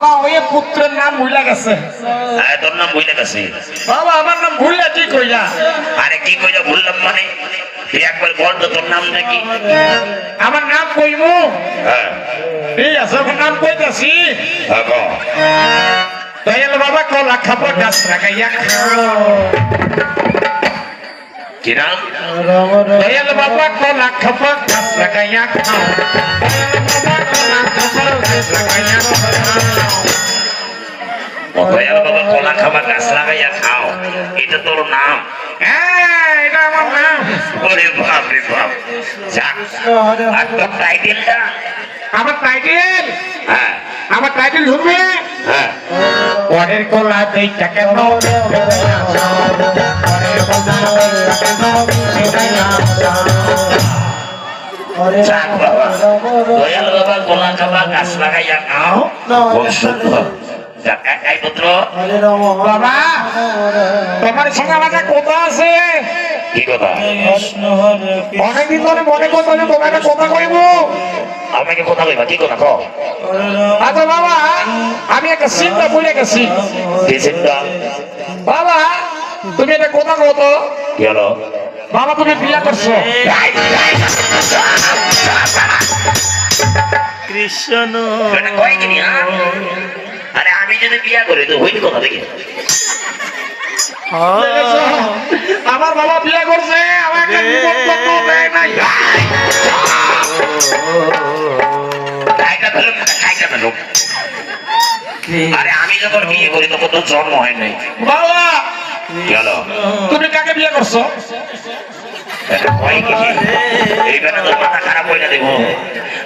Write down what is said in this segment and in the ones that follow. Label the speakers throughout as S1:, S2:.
S1: ওই পুত্রের নাম ভুলে গেছে।
S2: তোর নাম বুঝলে গেছে?
S1: বাবা আমার নাম ভুললে কি
S2: আরে মানে? তুই একবার বল তো তোর নাম নাকি
S1: আমার নাম কইমু?
S2: হ্যাঁ।
S1: ঠিক আছে আমার নাম কইতাছি।
S2: হ্যাঁ
S1: দয়াল বাবা কলা খাব গাছ লাগাইয়া খাও।
S2: কি
S1: দয়াল বাবা কলা খাব গাছ লাগাইয়া খাও। কলা
S2: খাবার গাছ লাগাইয়া খাও। এটা তোর নাম।
S1: হ্যাঁ এটা আমার নাম।
S2: ওরে বাপ রে বাপ। যাক আর তোর টাইটেলটা
S1: আমার টাইটেল
S2: হ্যাঁ।
S1: আমার টাইটেল শুনবে
S2: হ্যাঁ।
S1: পরের কলা দেই টাকা নাও পরের কলা দেই টাকা নাও এটাই
S2: যাক বাবা। দয়াল বাবা কলা খাবার গাছ লাগাইয়া খাও। খুব পুত্র
S1: বাবা তোমার সঙ্গে আমার কথা আছে।
S2: কি কথা?
S1: অনেকদিন ধরে মনে করতো যে তোমাকে একটা কথা কইব।
S2: আমাকে কথা কইবা কি কথা কও?
S1: আচ্ছা বাবা আমি একটা চিন্তা বুঝে গেছি।
S2: কি চিন্তা
S1: বাবা তুমি একটা কথা কত
S2: কি হলো?
S1: বাবা তুমি বিয়ে করছ।
S3: কৃষ্ণ
S2: এটা কয় কি নি, হ্যাঁ? আরে আমি যদি বিয়া করি তো হইনি কথা দেখি
S1: আমার বাবা বিয়ে করছে আমাকে দেয় নাই।
S2: আরে আমি যখন বিয়ে করি তখন তো জন্ম হয় নাই।
S1: বাবা তুমি কাকে বিয়ে করছ?
S2: এইখানে তোর মাথা খারাপ হয়ে না দেবো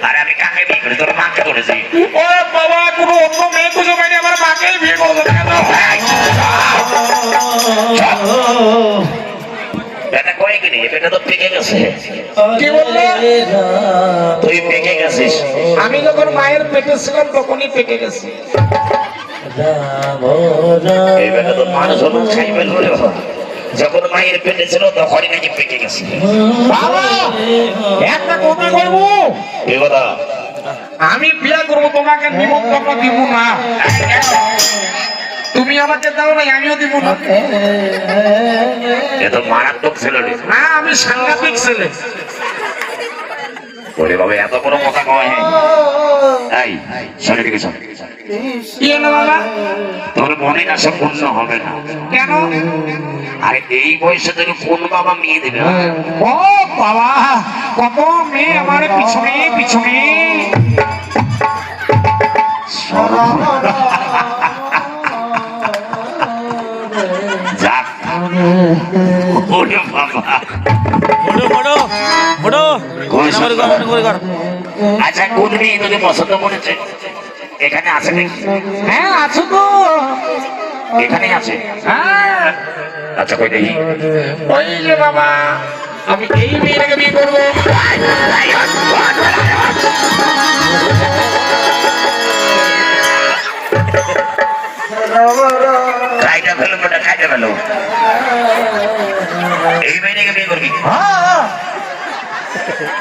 S2: আরে আমি কাকে বিয়ে করি? তোর মাকে করেছি
S1: ও বাবা কোনো অন্য মেয়ে
S2: এটা কয় কি নি তো পেকে গেছে।
S1: কি বললে?
S2: তুই পেকে গেছিস।
S1: আমি যখন মায়ের পেটে ছিলাম তখনই পেকে গেছি।
S2: তো মানুষ হলো খাইবে ধরে যখন মায়ের পেটে ছিল তখনই নাকি পেকে গেছে।
S1: বাবা একটা কথা কইবো?
S2: কি কথা?
S1: আমি বিয়ে করব তোমাকে নিমন্ত্রণ দিব না। তুমি আমাকে দাও নাই আমিও দিব না।
S2: এ তো মারাত্মক ছিল
S1: না আমি সাংঘাতিক ছেলে।
S2: ওরে বাবা এত বড় কথা কয় এই শোনে দিকে শোন
S1: কি বাবা?
S2: তোর মনে না পূর্ণ হবে না।
S1: কেন?
S2: আরে এই বয়সে তোকে কোন বাবা মেয়ে দেবে?
S1: ও বাবা কত মেয়ে আমার পিছনে পিছনে।
S2: ওরে বাবা।
S3: বড় বড় বড় করে কর করে কর।
S2: আচ্ছা কোন মেয়ে তোকে পছন্দ করেছে? এখানে আছে নাকি?
S1: হ্যাঁ আছো তো।
S2: এখানে আছে?
S1: হ্যাঁ।
S2: আচ্ছা কই দেখি।
S1: ওই যে বাবা আমি এই মেয়েটাকে বিয়ে করব।
S2: খাইটা ফেলো খাইটা ফেলো। এই মেয়েটাকে বিয়ে করবি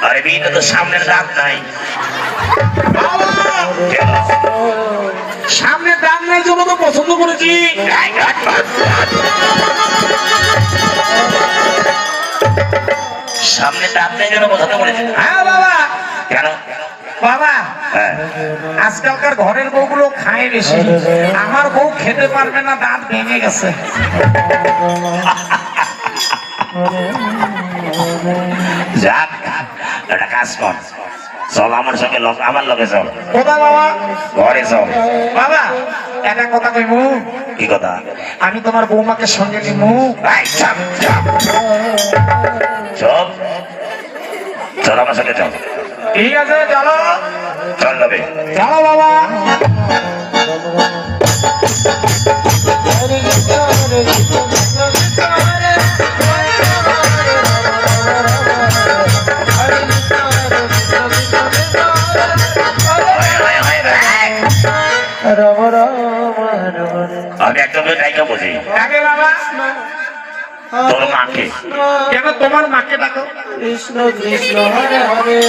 S2: আরে মেয়েটা তো সামনের দাঁত নাই।
S1: বাবা
S2: কেন?
S1: সামনে দাম নাই জন্য তো পছন্দ করেছি।
S2: সামনে দাঁত নেই যেন পছন্দ করেছি।
S1: হ্যাঁ বাবা।
S2: কেন?
S1: বাবা আজকালকার ঘরের বউগুলো খায় বেশি। আমার বউ খেতে পারবে না দাঁত ভেঙে গেছে।
S2: যাক একটা কাজ কর। চল আমার সঙ্গে আমার লগে চল।
S1: কোথা বাবা?
S2: ঘরে চল।
S1: বাবা একটা কথা কইবো
S2: কি কথা?
S1: আমি তোমার বৌমাকে সঙ্গে
S2: চাপ। চল চল। আমার সাথে চল।
S1: ঠিক আছে চলো?
S2: চল
S1: চলো বাবা।
S2: আমি একদম টাইকা বুঝি
S1: বাবা?
S2: তোর মাকে।
S1: কেন তোমার মাকে ডাকো?
S3: কৃষ্ণ কৃষ্ণ হরে হরে।